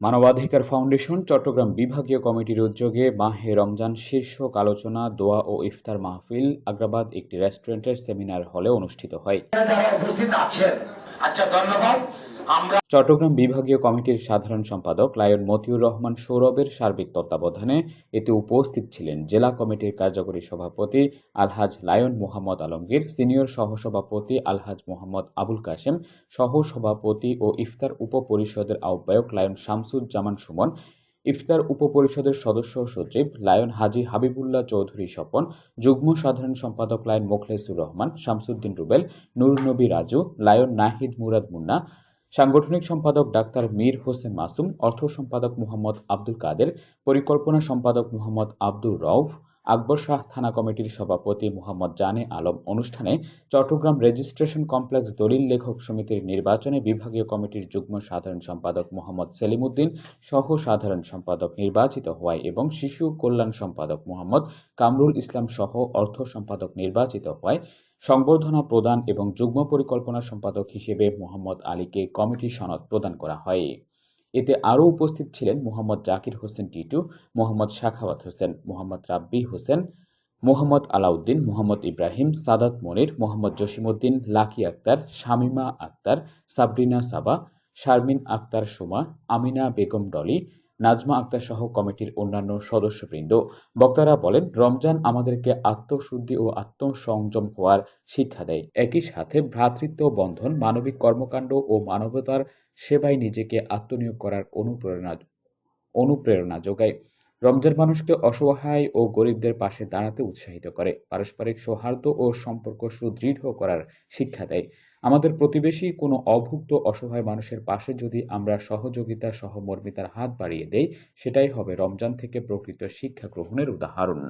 মানবাধিকার ফাউন্ডেশন, চট্টগ্রাম বিভাগীয় কমিটির উদ্যোগে মাহে রমজান শীর্ষক আলোচনা, দোয়া ও ইফতার মাহফিল আগ্রাবাদ একটি রেস্টুরেন্টের সেমিনার হলে অনুষ্ঠিত হয়। যারা উপস্থিত আছেন আচ্ছা ধন্যবাদ। চট্টগ্রাম বিভাগীয় কমিটির সাধারণ সম্পাদক লায়ন মতিউর রহমান সৌরভের সার্বিক তত্ত্বাবধানে এতে উপস্থিত ছিলেন জেলা কমিটির কার্যকরী সভাপতি আলহাজ লায়ন মোহাম্মদ আলমগীর, সিনিয়র সহসভাপতি আলহাজ মোহাম্মদ আবুল কাশেম, সহসভাপতি ও ইফতার উপপরিষদের আহ্বায়ক লায়ন শামসুজ্জামান সুমন, ইফতার উপপরিষদের সদস্য সচিব লায়ন হাজি হাবিবুল্লাহ চৌধুরী স্বপন, যুগ্ম সাধারণ সম্পাদক লায়ন মোখলেসুর রহমান, শামসুদ্দিন রুবেল, নূর নবী রাজু, লায়ন নাহিদ মুরাদ মুন্না সাংগঠনিক সম্পাদক ডাক্তার মীর হোসেন মাসুম, অর্থ সম্পাদক মোহাম্মদ আব্দুল কাদের, পরিকল্পনা সম্পাদক মোহাম্মদ আব্দুর রউফ, আকবর শাহ থানা কমিটির সভাপতি মোহাম্মদ জানে আলম অনুষ্ঠানে চট্টগ্রাম রেজিস্ট্রেশন কমপ্লেক্স দলিল লেখক সমিতির নির্বাচনে বিভাগীয় কমিটির যুগ্ম সাধারণ সম্পাদক মোহাম্মদ সেলিম উদ্দিন সহ সাধারণ সম্পাদক নির্বাচিত হওয়ায় এবং শিশু কল্যাণ সম্পাদক মোহাম্মদ কামরুল ইসলাম সহ অর্থ সম্পাদক নির্বাচিত হওয়ায় সংবর্ধনা প্রদান এবং যুগ্ম পরিকল্পনা সম্পাদক হিসেবে মোহাম্মদ আলীকে কমিটি সনদ প্রদান করা হয়। এতে আরও উপস্থিত ছিলেন মোহাম্মদ জাকির হোসেন টিটু, মোহাম্মদ শাখাওয়াত হোসেন, মোহাম্মদ রাব্বি হোসেন, মোহাম্মদ আলাউদ্দিন, মোহাম্মদ ইব্রাহিম, সাদাত মনির, মোহাম্মদ জসিমউদ্দিন, লাকি আক্তার, শামিমা আক্তার, সাবরিনা সাবা, শারমিন আক্তার সুমা, আমিনা বেগম ডলি নাজমা আক্তার সহ কমিটির অন্যান্য সদস্যবৃন্দ। বক্তারা বলেন, রমজান আমাদেরকে আত্মশুদ্ধি ও আত্মসংযম হওয়ার শিক্ষা দেয়। একই সাথে ভ্রাতৃত্ব বন্ধন, মানবিক কর্মকাণ্ড ও মানবতার সেবায় নিজেকে আত্মনিয়োগ করার অনুপ্রেরণা অনুপ্রেরণা যোগায়। রমজান মানুষকে অসহায় ও গরিবদের পাশে দাঁড়াতে উৎসাহিত করে। পারস্পরিক সৌহার্দ্য ও সম্পর্ক সুদৃঢ় করার শিক্ষা দেয়। আমাদের প্রতিবেশী কোনো অভুক্ত অসহায় মানুষের পাশে যদি আমরা সহযোগিতা সহমর্মিতার হাত বাড়িয়ে দেই, সেটাই হবে রমজান থেকে প্রকৃত শিক্ষা গ্রহণের উদাহরণ।